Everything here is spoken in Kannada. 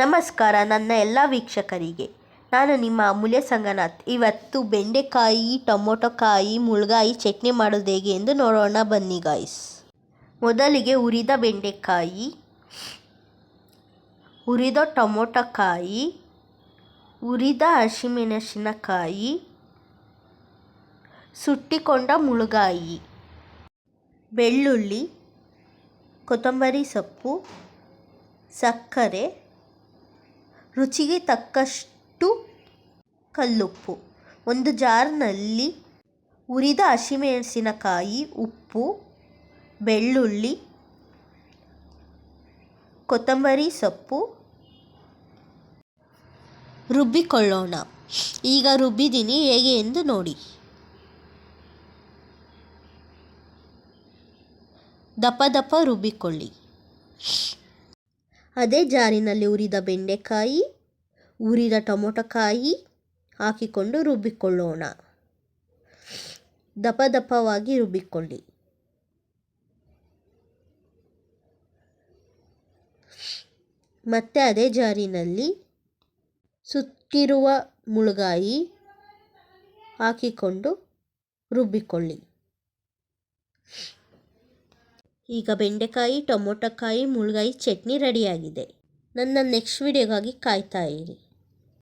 ನಮಸ್ಕಾರ ನನ್ನ ಎಲ್ಲ ವೀಕ್ಷಕರಿಗೆ. ನಾನು ನಿಮ್ಮ ಅಮೂಲ್ಯ ಸಂಗನಾಥ್. ಇವತ್ತು ಬೆಂಡೆಕಾಯಿ, ಟೊಮೊಟೊಕಾಯಿ, ಮುಳುಗಾಯಿ ಚಟ್ನಿ ಮಾಡೋದು ಹೇಗೆ ಎಂದು ನೋಡೋಣ. ಬನ್ನಿ ಗಾಯ್ಸ್ ಮೊದಲಿಗೆ ಹುರಿದ ಬೆಂಡೆಕಾಯಿ ಹುರಿದ ಟೊಮೊಟೊಕಾಯಿ ಹುರಿದ ಹಸಿಮೆಣಸಿನಕಾಯಿ, ಸುಟ್ಟಿಕೊಂಡ ಮುಳುಗಾಯಿ, ಬೆಳ್ಳುಳ್ಳಿ, ಕೊತ್ತಂಬರಿ ಸೊಪ್ಪು, ಸಕ್ಕರೆ ರುಚಿಗೆ ತಕ್ಕಷ್ಟು ಕಲ್ಲುಪ್ಪು. ಒಂದು ಜಾರ್ನಲ್ಲಿ ಹುರಿದ ಹಸಿಮೆಣಸಿನಕಾಯಿ, ಉಪ್ಪು, ಬೆಳ್ಳುಳ್ಳಿ, ಕೊತ್ತಂಬರಿ ಸೊಪ್ಪು ರುಬ್ಬಿಕೊಳ್ಳೋಣ. ಈಗ ರುಬ್ಬಿದ್ದೀನಿ ಹೇಗೆ ಎಂದು ನೋಡಿ. ದಪ್ಪ ದಪ್ಪ ರುಬ್ಬಿಕೊಳ್ಳಿ. ಅದೇ ಜಾರಿನಲ್ಲಿ ಉರಿದ ಬೆಂಡೆಕಾಯಿ, ಉರಿದ ಟೊಮೊಟೊಕಾಯಿ ಹಾಕಿಕೊಂಡು ರುಬ್ಬಿಕೊಳ್ಳೋಣ. ದಪ್ಪ ದಪ್ಪವಾಗಿ ರುಬ್ಬಿಕೊಳ್ಳಿ. ಮತ್ತೆ ಅದೇ ಜಾರಿನಲ್ಲಿ ಸುತ್ತಿರುವ ಮುಳುಗಾಯಿ ಹಾಕಿಕೊಂಡು ರುಬ್ಬಿಕೊಳ್ಳಿ. ಈಗ ಬೆಂಡೆಕಾಯಿ ಟೊಮೊಟೊಕಾಯಿ ಮುಳ್ಗಾಯಿ ಚಟ್ನಿ ರೆಡಿಯಾಗಿದೆ. ನನ್ನ ನೆಕ್ಸ್ಟ್ ವಿಡಿಯೋಗಾಗಿ ಕಾಯ್ತಾ ಇರಿ.